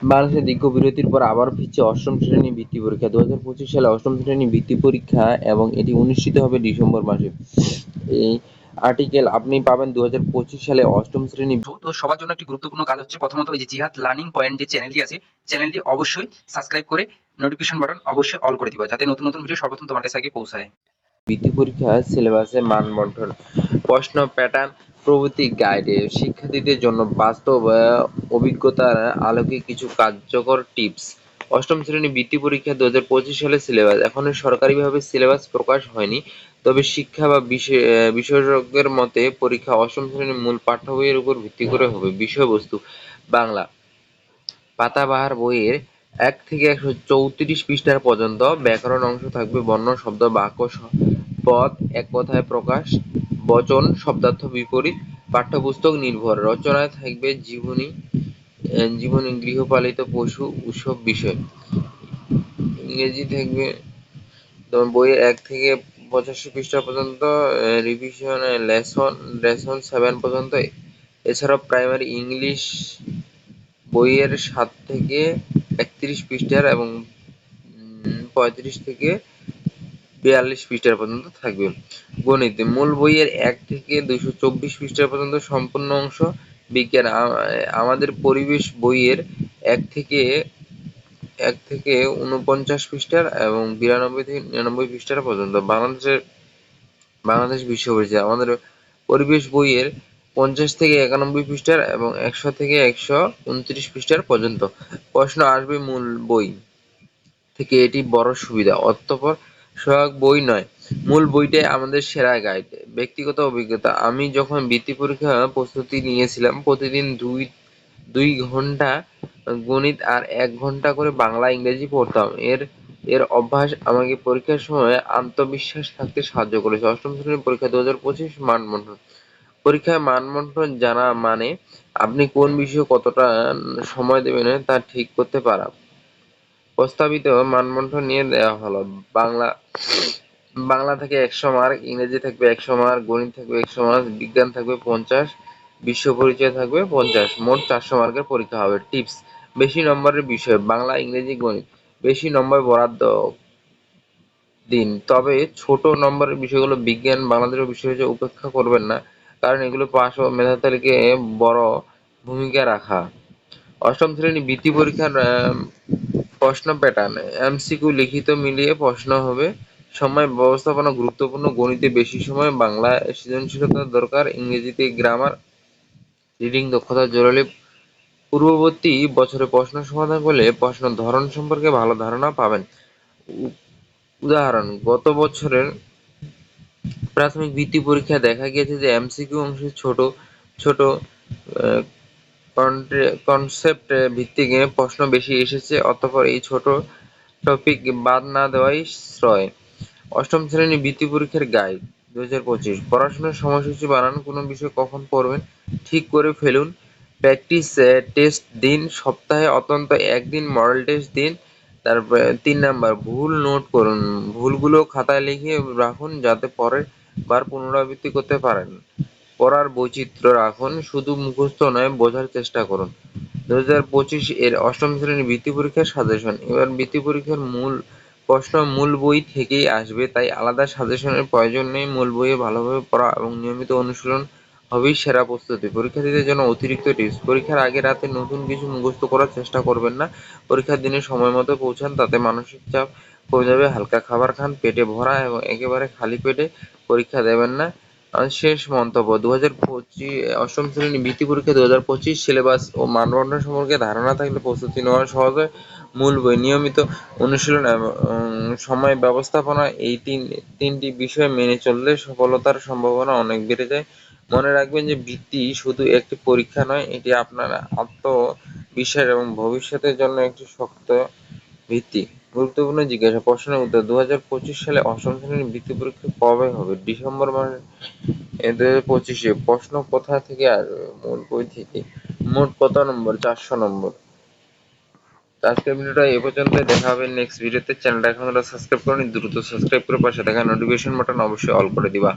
বাংলাদেশে দীর্ঘ বিরতির পর আবার ফিরছে অষ্টম শ্রেণি বৃত্তি পরীক্ষা। দু হাজার পঁচিশ সালে অষ্টম শ্রেণি বৃত্তি পরীক্ষা এবং এটি অনুষ্ঠিত হবে ডিসেম্বর মাসে। এই আর্টিকেল আপনি পাবেন দু হাজার পঁচিশ সালে অষ্টম শ্রেণি তো সবার জন্য একটি গুরুত্বপূর্ণ কাজ হচ্ছে প্রথমত এই যে জিহাদ লার্নিং পয়েন্ট যে চ্যানেলটি আছে চ্যানেলটি অবশ্যই সাবস্ক্রাইব করে নোটিফিকেশন বাটন অবশ্যই অল করে দিবা যাতে নতুন নতুন ভিডিও সর্বপ্রথম তোমার কাছে আগে পৌঁছায়। বৃত্তি পরীক্ষা সিলেবাসে মান বন্টন প্রশ্ন প্যাটার্ন প্রভৃতি গাইডে শিক্ষার্থীদের জন্য বাস্তব অভিজ্ঞতার আলোকে কিছু কার্যকর টিপস অষ্টম শ্রেণি বৃত্তি পরীক্ষা দু হাজার পঁচিশ সালের সিলেবাস এখনও সরকারিভাবে সিলেবাস প্রকাশ হয়নি, তবে শিক্ষা বা বিশেষজ্ঞের মতে পরীক্ষা অষ্টম শ্রেণির মূল পাঠ্য বইয়ের উপর ভিত্তি করে হবে। বিষয়বস্তু, বাংলা। পাতাবাহার বইয়ের এক থেকে একশো চৌত্রিশ পৃষ্ঠার পর্যন্ত ব্যাকরণ অংশ থাকবে, বর্ণ, শব্দ, বাক্য পদ এক কথায় প্রকাশ বচন, শব্দার্থ বিপরীত, পাঠ্যপুস্তক নির্ভর। রচনায় থাকবে জীবনী জীবনী গৃহপালিত পশু উৎসব বিষয়। ইংরেজি থাকবে তোমার বইয়ের এক থেকে পঁচাশি পৃষ্ঠা পর্যন্ত রিভিশন লেসন লেসন সেভেন পর্যন্ত। এছাড়াও প্রাইমারি ইংলিশ বইয়ের সাত থেকে একত্রিশ পৃষ্ঠার এবং পঁয়ত্রিশ থেকে বিয়াল্লিশ পৃষ্ঠা পর্যন্ত থাকবে। গণিত, মূল বইয়ের এক থেকে দুইশো চব্বিশ পৃষ্ঠা পর্যন্ত সম্পূর্ণ অংশ বিজ্ঞান আমাদের পরিবেশ বইয়ের এক থেকে এক থেকে উনপঞ্চাশ পৃষ্ঠার এবং বিরানব্বই থেকে নিরানব্বই পৃষ্ঠার পর্যন্ত বাংলাদেশের, বাংলাদেশ বিশ্ব আমাদের পরিবেশ বইয়ের পঞ্চাশ থেকে একানব্বই পৃষ্ঠার এবং একশো থেকে একশো উনত্রিশ পৃষ্ঠার পর্যন্ত। প্রশ্ন আসবে মূল বই থেকে এটি বড় সুবিধা। অতঃপর সহায়ক বই নয়, মূল বইটাই আমাদের সেরা গাইড। ব্যক্তিগত অভিজ্ঞতা, আমি যখন বৃত্তি পরীক্ষা প্রস্তুতি নিয়েছিলাম, প্রতিদিন দুই দুই ঘণ্টা গণিত আর এক ঘণ্টা করে বাংলা, ইংরেজি পড়তাম। এর এর অভ্যাস আমাকে পরীক্ষার সময় আত্মবিশ্বাস থাকতে সাহায্য করেছে। অষ্টম শ্রেণির পরীক্ষা দু হাজার পঁচিশ মানবন্ধন পরীক্ষায় মানবন্ধন জানা মানে আপনি কোন বিষয়ে কতটা সময় দেবেন তা ঠিক করতে পারা। প্রস্তাবিত মানবন্ধন নিয়ে দেওয়া হলো। বাংলা বাংলা থেকে একশো মার্ক, ইংরেজি থাকবে একশো মার্ক, গণিত থাকবে একশো মার্ক, বিজ্ঞান থাকবে পঞ্চাশ, বিশ্ব পরিচয় থাকবে পঞ্চাশ। মোট চারশো মার্কের পরীক্ষা হবে। টিপস, বেশি নম্বরের বিষয়, বাংলা, ইংরেজি, গণিত। বেশি নম্বর বরাদ্দ দিন। তবে ছোট নম্বরের বিষয়গুলো বিজ্ঞান, বাংলাদেশের বিষয় হিসেবে উপেক্ষা করবেন না, কারণ এগুলো পাস ও মেধা তালিকায় বড় ভূমিকা রাখা। অষ্টম শ্রেণি বৃত্তি পরীক্ষার প্রশ্ন প্যাটার্ন এমসিকিউ লিখিত মিলিয়ে প্রশ্ন হবে, সময় ব্যবস্থাপনা গুরুত্বপূর্ণ, গণিতে বেশি সময়, বাংলা সৃজনশীলতা দরকার, ইংরেজিতে গ্রামার রিডিং দক্ষতা জরুরি পূর্ববর্তী বছরে প্রশ্ন সমাধান করলে প্রশ্ন ধরন সম্পর্কে ভালো ধারণা পাবেন। উদাহরণ, গত বছরের প্রাথমিক বৃত্তি পরীক্ষায় দেখা গিয়েছে যে এমসিকিউ অংশে ছোট ছোট কনসেপ্ট ভিত্তিক প্রশ্ন বেশি এসেছে, অতঃপর এই ছোট টপিক বাদ না দেওয়াই শ্রয়। অষ্টম শ্রেণি বৃত্তি পরীক্ষার গাইড দু হাজার পঁচিশ। পড়াশোনার সময়সূচি বানান, কোনো বিষয় কখন পড়বেন, ঠিক করে ফেলুন। প্র্যাকটিস টেস্ট দিন, সপ্তাহে অন্তত একদিন মডেল টেস্ট দিন। তারপরে তিন নাম্বার, ভুল নোট করুন। ভুলগুলো খাতায় লিখে রাখুন, যাতে পরের বার পুনরাবৃত্তি করতে পারেন। পড়ার বৈচিত্র্য রাখুন, শুধু মুখস্থ নয়, বোঝার চেষ্টা করুন। দু হাজার পঁচিশ এর অষ্টম শ্রেণির বৃত্তি পরীক্ষার সাজেশন এবার বৃত্তি পরীক্ষার মূল প্রশ্ন মূল বই থেকেই আসবে, তাই আলাদা সাজেশনের প্রয়োজন নেই। মূল বইয়ে ভালোভাবে পড়া এবং নিয়মিত অনুশীলন হবেই সেরা প্রস্তুতি। পরীক্ষার্থীদের জন্য অতিরিক্ত টিপস পরীক্ষার আগে রাতে নতুন কিছু মুখস্থ করার চেষ্টা করবেন না। পরীক্ষার দিনে সময় মতো পৌঁছান, তাতে মানসিক চাপ কমে যাবে। হালকা খাবার খান, পেটে ভরা এবং একেবারে খালি পেটে পরীক্ষা দেবেন না। শেষ মন্তব্য। দু অষ্টম শ্রেণি বৃত্তি পরীক্ষা দু হাজার পঁচিশ সিলেবাস ও মানবন্ধন সম্পর্কে ধারণা থাকলে প্রস্তুতি নেওয়া সহজ হয় মূল বই। নিয়মিত অনুশীলন সময় ব্যবস্থাপনা এই তিন, তিনটি বিষয় মেনে চললে সফলতার সম্ভাবনা অনেক বেড়ে যায়। মনে রাখবেন যে বৃত্তি শুধু একটি পরীক্ষা নয়, এটি আপনার আত্মবিশ্বাস এবং ভবিষ্যতের জন্য একটি শক্ত ভিত্তি। গুরুত্বপূর্ণ জিজ্ঞাসা। প্রশ্নের উত্তর দু হাজার পঁচিশ সালে অষ্টম শ্রেণির বৃত্তি পরীক্ষা কবে হবে? ডিসেম্বর মাসে দু হাজার পঁচিশে। প্রশ্ন কোথা থেকে আসবে মূল বই থেকে? মোট কত নম্বর? চারশো নম্বর। আজকের ভিডিওটা এ পর্যন্ত দেখা হবে নেক্সট ভিডিওতে চ্যানেলটা এখন সাবস্ক্রাইব করুন, দ্রুত সাবস্ক্রাইব করে পাশে দেখা নোটিফিকেশন বাটন অবশ্যই অল করে দিবা।